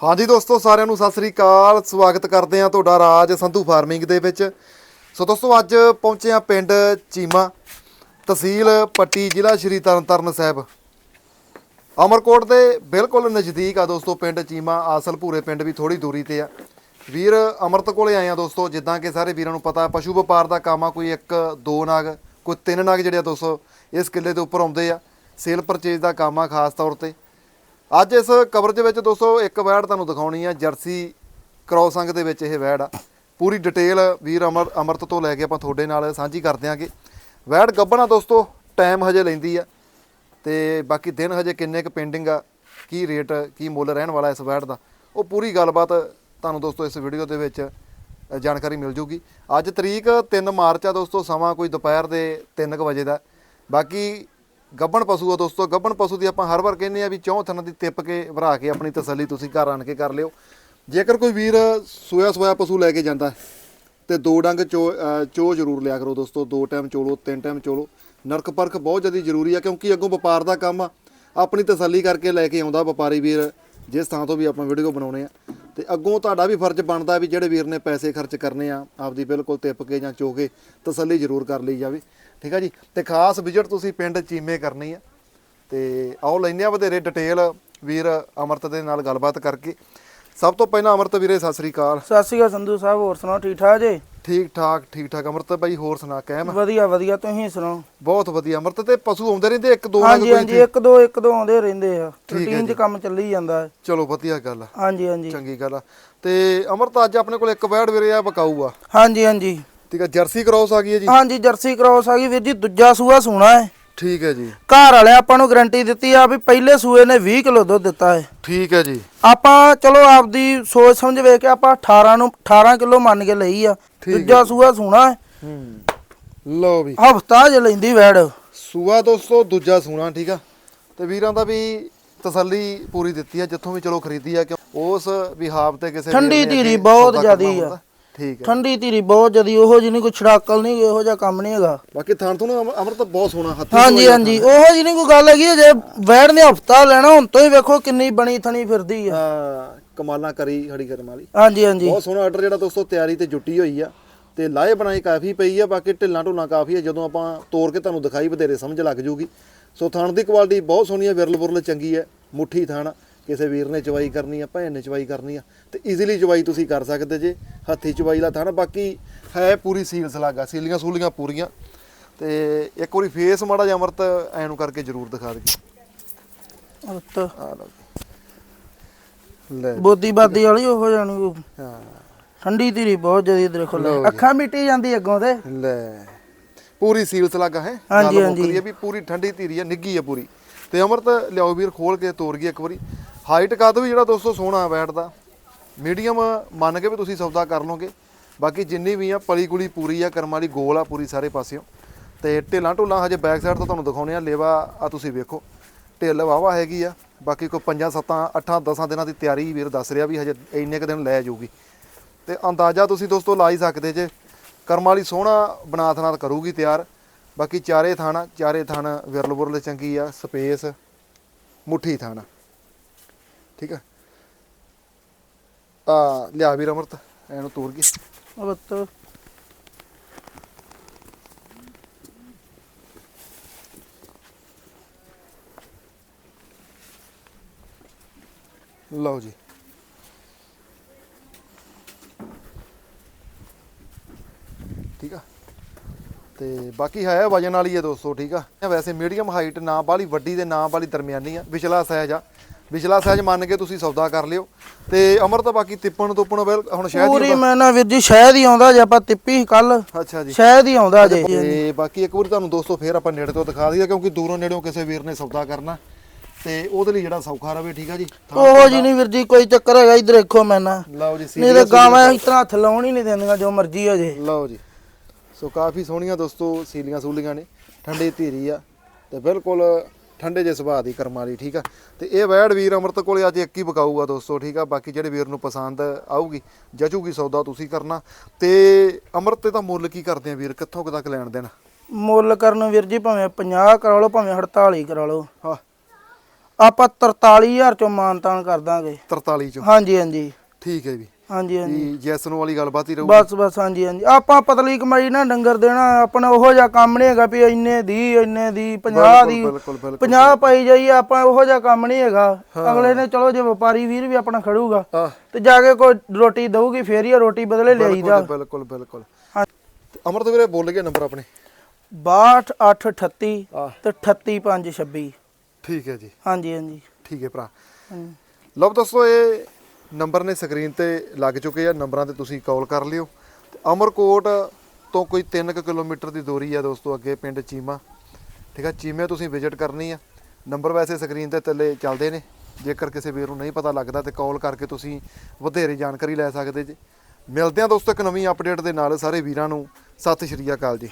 ਹਾਂਜੀ ਦੋਸਤੋ, ਸਾਰਿਆਂ ਨੂੰ ਸਤਿ ਸ੍ਰੀ ਅਕਾਲ। ਸਵਾਗਤ ਕਰਦੇ ਆ ਤੁਹਾਡਾ ਰਾਜ ਸੰਧੂ ਫਾਰਮਿੰਗ ਦੇ ਵਿੱਚ। ਸੋ ਦੋਸਤੋ, ਅੱਜ ਪਹੁੰਚੇ ਆ ਪਿੰਡ ਚੀਮਾ ਤਹਿਸੀਲ ਪੱਟੀ ਜ਼ਿਲ੍ਹਾ ਸ਼੍ਰੀ ਤਰਨਤਾਰਨ ਸਾਹਿਬ। ਅਮਰਕੋਟ ਦੇ ਬਿਲਕੁਲ ਨਜ਼ਦੀਕ ਆ ਦੋਸਤੋ, ਪਿੰਡ ਚੀਮਾ। ਆਸਲ ਭੂਰੇ ਪਿੰਡ ਵੀ ਥੋੜੀ ਦੂਰੀ ਤੇ ਆ। ਵੀਰ, ਅਮਰਤ ਕੋਲੇ ਆਏ ਆ ਦੋਸਤੋ, ਜਿੱਦਾਂ ਕਿ ਸਾਰੇ ਵੀਰਾਂ ਨੂੰ ਪਤਾ, ਪਸ਼ੂ ਵਪਾਰ ਦਾ ਕੰਮ ਆ, ਕੋਈ ਇੱਕ, ਦੋ ਨਾਗ, ਕੋਈ ਤਿੰਨ ਨਾਗ ਜਿਹੜੇ ਆ ਦੋਸਤੋ, ਇਸ ਕਿੱਲੇ ਦੇ ਉੱਪਰ ਆਉਂਦੇ ਆ। ਸੇਲ ਪਰਚੇਜ ਦਾ ਕੰਮ ਆ, ਖਾਸ ਤੌਰ ਤੇ। ਅੱਜ ਇਸ ਕਵਰ ਦੇ ਵਿੱਚ ਦੋਸਤੋ ਇੱਕ ਵੈੜ ਤੁਹਾਨੂੰ ਦਿਖਾਉਣੀ ਆ, ਜਰਸੀ ਕ੍ਰੋਸ ਦੇ ਵਿੱਚ ਇਹ ਵੈੜ ਆ। ਪੂਰੀ ਡਿਟੇਲ ਵੀਰ ਅਮਰ, ਅਮਰਤ ਤੋਂ ਲੈ ਕੇ ਆਪਾਂ ਤੁਹਾਡੇ ਨਾਲ ਸਾਂਝੀ ਕਰ ਦਿਆਂਗੇ ਵੈੜ ਗੱਬਣਾ ਦੋਸਤੋ, ਟਾਈਮ ਹਜੇ ਲੈਂਦੀ ਆ ਤੇ ਬਾਕੀ ਦਿਨ ਹਜੇ ਕਿੰਨੇ ਕੁ ਪੈਂਡਿੰਗ ਆ, ਕੀ ਰੇਟ, ਕੀ ਮੁੱਲ ਰਹਿਣ ਵਾਲਾ ਇਸ ਵੈੜ ਦਾ। ਉਹ ਪੂਰੀ ਗੱਲਬਾਤ ਤੁਹਾਨੂੰ ਦੋਸਤੋ ਇਸ ਵੀਡੀਓ ਦੇ ਵਿੱਚ ਜਾਣਕਾਰੀ ਮਿਲ ਜੂਗੀ। ਅੱਜ ਤਰੀਕ 3 ਮਾਰਚ ਆ ਦੋਸਤੋ, ਸਮਾਂ ਕੋਈ ਦੁਪਹਿਰ ਦੇ 3:00 ਵਜੇ ਦਾ। ਬਾਕੀ ਗੱਬਣ ਪਸ਼ੂ ਆ ਦੋਸਤੋ ਗੱਬਣ ਪਸ਼ੂ ਦੀ ਆਪਾਂ ਹਰ ਵਾਰ ਕਹਿੰਦੇ ਆ ਵੀ ਚੌਂ ਥਣਾਂ ਦੀ ਤਿੱਪ ਕੇ ਭਰਾ ਕੇ ਆਪਣੀ ਤਸੱਲੀ ਤੁਸੀਂ ਘਰ ਆਣ ਕੇ ਕਰ ਲਿਓ। ਜੇਕਰ ਕੋਈ ਵੀਰ ਸੋਇਆ ਸੋਇਆ ਪਸ਼ੂ ਲੈ ਕੇ ਜਾਂਦਾ ਹੈ, ਤੇ ਦੋ ਡੰਗ ਚੋ ਚੋ ਜ਼ਰੂਰ ਲਿਆ ਕਰੋ ਦੋਸਤੋ ਦੋ ਟਾਈਮ ਚੋਲੋ ਤਿੰਨ ਟਾਈਮ ਚੋਲੋ। ਨਰਕ ਪਰਖ ਬਹੁਤ ਜ਼ਿਆਦਾ ਜ਼ਰੂਰੀ ਆ ਕਿਉਂਕਿ ਅੱਗੋਂ ਵਪਾਰ ਦਾ ਕੰਮ ਆ। ਆਪਣੀ ਤਸੱਲੀ ਕਰਕੇ ਲੈ ਕੇ ਆਉਂਦਾ ਵਪਾਰੀ ਵੀਰ। ਜਿਸ ਥਾਂ ਤੋਂ ਵੀ ਆਪਾਂ ਵੀਡੀਓ ਬਣਾਉਣੇ ਆ। ਤੇ ਅੱਗੋਂ ਤੁਹਾਡਾ ਵੀ ਫਰਜ਼ ਬਣਦਾ ਵੀ ਜਿਹੜੇ ਵੀਰ ਨੇ ਪੈਸੇ ਖਰਚ ਕਰਨੇ ਆ, ਆਪਦੀ ਬਿਲਕੁਲ ਤਿੱਪ ਕੇ ਜਾਂ ਚੋ ਕੇ ਤਸੱਲੀ ਜ਼ਰੂਰ ਕਰ ਲਈ ਜਾਵੇ। ਠੀਕ ਆ ਜੀ? ਤੇ ਖਾਸ ਵਿਜ਼ਿਟ ਤੁਸੀਂ ਪਿੰਡ ਚੀਮੇ ਕਰਨੀ ਆ। ਤੇ ਆਓ ਲੈਂਦੇ ਆ ਵਧੇਰੇ ਡਿਟੇਲ ਵੀਰ ਅਮਰਤ ਦੇ ਨਾਲ ਗੱਲਬਾਤ ਕਰਕੇ। ਸਭ ਤੋਂ ਪਹਿਲਾਂ ਅਮਰਤ ਵੀਰੇ, ਸਤਿ ਸ੍ਰੀ ਅਕਾਲ। ਸਤਿ ਸ਼੍ਰੀ ਅਕਾਲ ਸੰਧੂ ਸਾਹਿਬ, ਹੋਰ ਸੁਣਾਓ, ਠੀਕ ਠਾਕ ਜੀ? ਠੀਕ ਠਾਕ ਠੀਕ ਠਾਕ ਅਮਰਤ ਬਾਈ ਹੋਰ ਸੁਣਾ ਕਹਿਮ ਵਧੀਆ ਵਧੀਆ ਤੁਸੀਂ ਸੁਣਾਓ? ਬਹੁਤ ਵਧੀਆ। ਅਮਰਤ ਤੇ ਪਸ਼ੂ ਆਉਂਦੇ ਰਹਿੰਦੇ ਇੱਕ ਦੋ ਹਾਂਜੀ ਹਾਂਜੀ ਇੱਕ ਦੋ ਇੱਕ ਦੋ ਆਉਂਦੇ ਰਹਿੰਦੇ ਆ। ਰੂਟੀਨ 'ਚ ਕੰਮ ਚੱਲੀ ਜਾਂਦਾ ਹੈ। ਚਲੋ ਵਧੀਆ ਗੱਲ ਆ। ਹਾਂਜੀ ਹਾਂਜੀ। ਚੰਗੀ ਗੱਲ ਆ। ਤੇ ਅਮਰਤ ਅੱਜ ਆਪਣੇ ਕੋਲ ਇੱਕ ਵੈੜ ਵੀਰੇ ਆ ਬਕਾਊ ਆ। ਹਾਂਜੀ ਹਾਂਜੀ। ਠੀਕ ਆ ਜਰਸੀ ਕ੍ਰੋਸ ਆ ਗਈ ਹੈ ਜੀ? ਹਾਂਜੀ ਜਰਸੀ ਕ੍ਰੋਸ ਆ ਗਈ। ਵੀਰ ਜੀ ਦੂਜਾ ਸੂਆ ਸੂਣਾ ਹੈ। ਠੀਕ ਹੈ ਜੀ। ਘਰ ਵਾਲੇ ਆਪਾਂ ਨੂੰ ਗਾਰੰਟੀ ਦਿੱਤੀ ਆ ਵੀ ਪਹਿਲੇ ਸੂਏ ਨੇ 20 ਕਿਲੋ ਦੁੱਧ ਦਿੱਤਾ ਹੈ। ਠੀਕ ਹੈ ਜੀ। ਆਪਾਂ ਚਲੋ ਆਪਦੀ ਸੋਚ ਸਮਝ ਵੇਖ ਕੇ ਆਪਾਂ 18 ਨੂੰ 18 ਕਿਲੋ ਮੰਨ ਕੇ ਲਈ ਆ। ਦੂਜਾ ਸੂਆ ਸੂਣਾ ਹੈ। ਹੂੰ। ਲਓ ਵੀ। ਹਫਤਾ ਜ ਲੈਂਦੀ ਵੈੜ। ਸੂਆ ਦੋਸਤੋ ਦੂਜਾ ਸੂਣਾ ਠੀਕ ਆ। ਤੇ ਵੀਰਾਂ ਦਾ ਵੀ ਤਸੱਲੀ ਪੂਰੀ ਦਿੱਤੀ ਆ ਜਿੱਥੋਂ ਵੀ ਚਲੋ ਖਰੀਦੀ ਆ ਕਿਉਂ ਉਸ ਵਿਹਾਬ ਤੇ ਕਿਸੇ ਠੰਡੀ ਧੀਰੀ ਬਹੁਤ ਜ਼ਿਆਦੀ ਆ। ਠੀਕ ਹੈ। ਠੰਡੀ ਧੀਰੀ ਬਹੁਤ ਜਦੀ ਉਹੋ ਜਿਹੀ ਨਹੀਂ ਕੋਈ ਛੜਾਕਲ ਨਹੀਂ ਇਹੋ ਜਿਹਾ ਕੰਮ ਨਹੀਂ ਹੈਗਾ। ਬਾਕੀ ਥਾਂ ਤੋਂ ਨਾ ਅਮ- ਅਮਰਤ ਬਹੁਤ ਸੋਹਣਾ ਹੱਥੀ ਹਾਂਜੀ ਹਾਂਜੀ ਉਹੋ ਜਿਹੀ ਨਹੀਂ ਕੋਈ ਗੱਲ ਹੈਗੀ ਜੇ ਵੈੜ ਨੇ ਹਫਤਾ ਲੈਣਾ ਹੁਣ ਤੋਂ ਹੀ ਵੇਖੋ ਕਿੰਨੀ ਬਣੀ ਥਣੀ ਫਿਰਦੀ ਆ। ਹਾਂ ਕਮਾਲਾਂ ਕਰੀ ਖੜੀ ਕਰਮ ਵਾਲੀ। ਹਾਂਜੀ ਹਾਂਜੀ। ਬਹੁਤ ਸੋਹਣਾ ਆਰਡਰ ਜਿਹੜਾ ਦੋਸਤੋ ਤਿਆਰੀ ਤੇ ਜੁੱਟੀ ਹੋਈ ਆ। ਤੇ ਲਾਏ ਬਣਾਈ ਕਾਫੀ ਪਈ ਆ ਬਾਕੀ ਢਿੱਲਾਂ ਢੁੱਲਾਂ ਕਾਫੀ ਆ ਜਦੋਂ ਆਪਾਂ ਤੋੜ ਕੇ ਤੁਹਾਨੂੰ ਦਿਖਾਈ ਵਧੇਰੇ ਸਮਝ ਲੱਗ ਜੂਗੀ। ਸੋ ਥਣ ਦੀ ਕੁਆਲਿਟੀ ਬਹੁਤ ਸੋਹਣੀ ਆ ਵਿਰਲ ਬੁਰਲ ਚੰਗੀ ਹੈ ਮੁੱਠੀ ਥਣ। ਕਿਸੇ ਵੀਰ ਨੇ ਚਵਾਈ ਕਰਨੀ ਆ ਭੈਣ ਨੇ ਚਵਾਈ ਕਰਨੀ ਆ ਤੇ ਈਜ਼ੀਲੀ ਚਵਾਈ ਤੁਸੀਂ ਕਰ ਸਕਦੇ ਜੇ ਹੱਥੀ ਚਵਾਈ ਦਾ ਥਣ ਬਾਕੀ ਹੈ ਪੂਰੀ ਸੀਲ ਸਲਾਗਾ ਸੀਲੀਆਂ ਸੂਲੀਆਂ ਪੂਰੀਆਂ ਤੇ ਇੱਕ ਵਾਰੀ ਫੇਸ ਮਾੜਾ ਜਿਹਾ ਅਮਰਤ ਐ ਨੂੰ ਕਰਕੇ ਜ਼ਰੂਰ ਦਿਖਾ ਦੇ। ਉੱਤ ਆ ਲਓ ਜੀ। ਲੈ ਬੋਦੀ ਬਾਦੀ ਵਾਲੀ ਉਹੋ ਜਾਣੀ ਹਾਂ। ਠੰਡੀ ਧੀਰੀ ਬਹੁਤ ਜਦੀ ਦੇਖੋ ਲੈ। ਅੱਖਾਂ ਮਿੱਟੀ ਜਾਂਦੀ ਅੱਗੋਂ ਤੇ। ਲੈ। ਪੂਰੀ ਸੀਲਸ ਲੱਗਾ ਹੈ। ਹਾਂਜੀ, ਹਾਂਜੀ। ਵੀ ਪੂਰੀ ਠੰਡੀ ਧੀਰੀ ਹੈ ਨਿੱਗੀ ਹੈ ਪੂਰੀ। ਤੇ ਅਮਰਤ ਲਿਆਓ ਵੀਰ ਖੋਲ ਕੇ ਤੋਰ ਗਈ ਇੱਕ ਵਾਰੀ। ਹਾਈਟ ਕੱਦ ਵੀ ਜਿਹੜਾ ਦੋਸਤੋ ਸੋਹਣਾ ਬੈਟ ਦਾ। ਮੀਡੀਅਮ ਮੰਨ ਕੇ ਵੀ ਤੁਸੀਂ ਸੌਦਾ ਕਰ ਲਓਗੇ। ਬਾਕੀ ਜਿੰਨੀ ਵੀ ਆ, ਪਲੀ ਗੁਲੀ ਪੂਰੀ ਆ, ਕਰਮ ਵਾਲੀ ਗੋਲ ਆ ਪੂਰੀ ਸਾਰੇ ਪਾਸਿਓਂ। ਤੇ ਢੇਲਾਂ ਢੁੱਲਾਂ ਹਜੇ ਬੈਕ ਸਾਈਡ ਤੋਂ ਤੁਹਾਨੂੰ ਦਿਖਾਉਣੇ ਆ, ਲੇਵਾ ਆ ਤੁਸੀਂ ਵੇਖੋ। ਢਿੱਲ ਵਾਵਾ ਹੈਗੀ ਆ। ਬਾਕੀ ਕੋਈ 5 7 8 10 ਦਿਨਾਂ ਦੀ ਤਿਆਰੀ ਵੀਰ ਦੱਸ ਰਿਹਾ ਵੀ ਹਜੇ ਇੰਨੇ ਕ ਦਿਨ ਲੈ ਜਾਊਗੀ। ਤੇ ਅੰਦਾਜ਼ਾ ਤੁਸੀਂ ਦੋਸਤੋ ਲਾ ਹੀ ਸਕਦੇ ਜੇ। ਕਰਮ ਵਾਲੀ ਸੋਹਣਾ ਬਨਾਥ ਨਾਲ ਕਰੂਗੀ ਤਿਆਰ। ਬਾਕੀ ਚਾਰੇ ਥਾਣਾ ਚਾਰੇ ਥਾਣ ਵਿਰਲ ਬੁਰਲ ਚੰਗੀ ਆ ਸਪੇਸ ਮੁੱਠੀ ਥਾਣਾ। ਠੀਕ ਆ? ਆ ਲਿਆ ਵੀਰ ਅਮਰਤ ਇਹਨੂੰ ਤੋੜ ਕੇ। ਉੱਤ ਲਓ ਜੀ। ਠੀਕ ਆ? ਤੇ ਬਾਕੀ ਹੈ ਵਜਨ ਵਾਲੀ ਹੈ ਦੋਸਤੋ ਠੀਕ ਆ? ਵੈਸੇ ਮੀਡੀਅਮ ਹਾਈਟ ਨਾ ਬਾਲੀ ਵੱਡੀ ਤੇ ਨਾ ਬਾਲੀ ਦਰਮਿਆਨੀ ਆ। ਵਿਚਲਾ ਸਾਈਜ਼ ਆ। ਵਿਚਲਾ ਸਾਈਜ਼ ਮੰਨ ਕੇ ਤੁਸੀਂ ਸੌਦਾ ਕਰ ਲਿਓ। ਤੇ ਅਮਰ ਤਾਂ ਬਾਕੀ ਤਿੱਪਣ ਤੁੱਪਣ ਵੈਲ ਹੁਣ ਸ਼ਾਇਦ ਪੂਰੀ ਮੈਂ ਨਾ ਵੀਰ ਜੀ ਸ਼ਹਿਦ ਹੀ ਆਉਂਦਾ ਜੇ ਆਪਾਂ ਤਿੱਪੀ ਕੱਲ ਅੱਛਾ ਜੀ। ਸ਼ਹਿਦ ਹੀ ਆਉਂਦਾ ਜੇ। ਤੇ ਬਾਕੀ ਇੱਕ ਵਾਰੀ ਤੁਹਾਨੂੰ ਦੋਸਤੋ ਫੇਰ ਆਪਾਂ ਨੇੜੇ ਤੋਂ ਦਿਖਾ ਦਈਏ ਕਿਉਂਕਿ ਦੂਰੋਂ ਨੇੜਿਓਂ ਕਿਸੇ ਵੀਰ ਨੇ ਸੌਦਾ ਕਰਨਾ। ਤੇ ਉਹਦੇ ਲਈ ਜਿਹੜਾ ਸੌਖਾ ਰਵੇ ਠੀਕ ਆ ਜੀ। ਉਹੋ ਜੀ ਨਹੀਂ ਵੀਰ ਜੀ ਕੋਈ ਚੱਕਰ ਹੈਗਾ ਇਧਰ ਦੇਖੋ ਮੈਂ ਨਾ ਲਓ ਜੀ ਨਹੀਂ ਤੇ ਗਾਵਾਂ ਇਸ ਤਰ੍ਹਾਂ ਹੱਥ ਲਾਉਣ ਹੀ ਨਹੀਂ ਦਿੰਦੀਆਂ ਜੋ ਮਰਜ਼ੀ ਹੋ ਜੇ। ਲਓ ਜੀ। ਸੋ ਕਾਫੀ ਸੋਹਣੀਆਂ ਦੋਸਤੋ ਸੀਲੀਆਂ ਸੂਲੀਆਂ ਨੇ ਠੰਡੇ ਧੀਰੀ ਆ ਤੇ ਬਿਲਕੁਲ ਠੰਡੇ ਜਿਹੇ ਸੁਭਾਅ ਦੀ ਕਰਮ ਵਾਲੀ ਠੀਕ ਆ? ਤੇ ਇਹ ਵੈੜ ਵੀਰ ਅਮਰਤ ਕੋਲੇ ਅੱਜ ਇੱਕ ਹੀ ਬਕਾਊਗਾ ਦੋਸਤੋ ਠੀਕ ਆ? ਬਾਕੀ ਜਿਹੜੇ ਵੀਰ ਨੂੰ ਪਸੰਦ ਆਊਗੀ ਜਚੂਗੀ ਸੌਦਾ ਤੁਸੀਂ ਕਰਨਾ। ਤੇ ਅਮਰਤ ਤੇ ਤਾਂ ਮੁੱਲ ਕੀ ਕਰਦੇ ਆ ਵੀਰ? ਕਿੱਥੋਂ ਕੁ ਤੱਕ ਲੈਣ ਦੇਣ? ਮੁੱਲ ਕਰਨ ਵੀਰ ਜੀ ਭਾਵੇਂ 50 ਕਰਾ ਲਓ ਭਾਵੇਂ 48 ਕਰਾ ਲਓ। ਹਾਂ। ਆਪਾਂ 43000 ਚੋਂ ਮਾਨਤਾਨ ਕਰ ਦਾਂਗੇ। 43 ਚੋਂ? ਹਾਂਜੀ ਹਾਂਜੀ। ਠੀਕ ਹੈ ਜੀ। ਹਾਂਜੀ ਹਾਂਜੀ। ਜੀ ਜੈਸਨ ਵਾਲੀ ਗੱਲਬਾਤ ਹੀ ਰਹੂ ਬਸ ਬਸ ਹਾਂਜੀ ਹਾਂਜੀ। ਆਪਾਂ ਪਤਲੀ ਕਮਾਈ ਨਾ ਡੰਗਰ ਦੇਣਾ ਆਪਣਾ ਉਹੋ ਜਿਹਾ ਕੰਮ ਨਹੀਂ ਹੈਗਾ ਵੀ ਇੰਨੇ ਦੀ ਇੰਨੇ ਦੀ 50 ਦੀ ਬਿਲਕੁਲ ਬਿਲਕੁਲ 50 ਪਾਈ ਜਾਈਏ ਆਪਾਂ ਉਹੋ ਜਿਹਾ ਕੰਮ ਨਹੀਂ ਹੈਗਾ। ਅਗਲੇ ਨੇ ਚਲੋ ਜੇ ਵਪਾਰੀ ਵੀਰ ਵੀ ਆਪਣਾ ਖੜੂਗਾ ਤੇ ਜਾ ਕੇ ਕੋਈ ਰੋਟੀ ਦਊਗੀ ਫੇਰ ਹੀ ਰੋਟੀ ਬਦਲੇ ਲਿਆਈਦਾ। ਬਿਲਕੁਲ ਬਿਲਕੁਲ। ਬਿਲਕੁਲ ਹਾਂ। ਅਮਰਤ ਵੀਰੇ ਬੋਲ ਗਿਆ ਨੰਬਰ ਆਪਣੇ? 62838 ਆਹ। ਤੇ 38526 ਠੀਕ ਹੈ ਜੀ। ਹਾਂਜੀ ਹਾਂਜੀ। ਠੀਕ ਹੈ ਭਰਾ। ਹਾਂਜੀ। ਲਓ ਦੋਸਤੋ ਇਹ ਨੰਬਰ ਨੇ ਸਕਰੀਨ ਤੇ ਲੱਗ ਚੁੱਕੇ ਆ, ਨੰਬਰਾਂ ਤੇ ਤੁਸੀਂ ਕਾਲ ਕਰ ਲਿਓ। ਤੇ ਅਮਰਕੋਟ ਤੋਂ ਕੋਈ 3 ਕਿਲੋਮੀਟਰ ਦੀ ਦੂਰੀ ਆ ਦੋਸਤੋ, ਅੱਗੇ ਪਿੰਡ ਚੀਮਾ। ਠੀਕ ਆ, ਚੀਮੇ ਤੁਸੀਂ ਵਿਜ਼ਿਟ ਕਰਨੀ ਆ। ਨੰਬਰ ਵੈਸੇ ਸਕਰੀਨ ਤੇ ਥੱਲੇ ਚੱਲਦੇ ਨੇ। ਜੇਕਰ ਕਿਸੇ ਵੀਰ ਨੂੰ ਨਹੀਂ ਪਤਾ ਲੱਗਦਾ ਤੇ ਕਾਲ ਕਰਕੇ ਤੁਸੀਂ ਵਧੇਰੇ ਜਾਣਕਾਰੀ ਲੈ ਸਕਦੇ ਜੀ। ਮਿਲਦੇ ਆ ਦੋਸਤੋ ਇੱਕ ਨਵੀਂ ਅਪਡੇਟ ਦੇ ਨਾਲ, ਸਾਰੇ ਵੀਰਾਂ ਨੂੰ ਸਤਿ ਸ਼੍ਰੀ ਅਕਾਲ ਜੀ।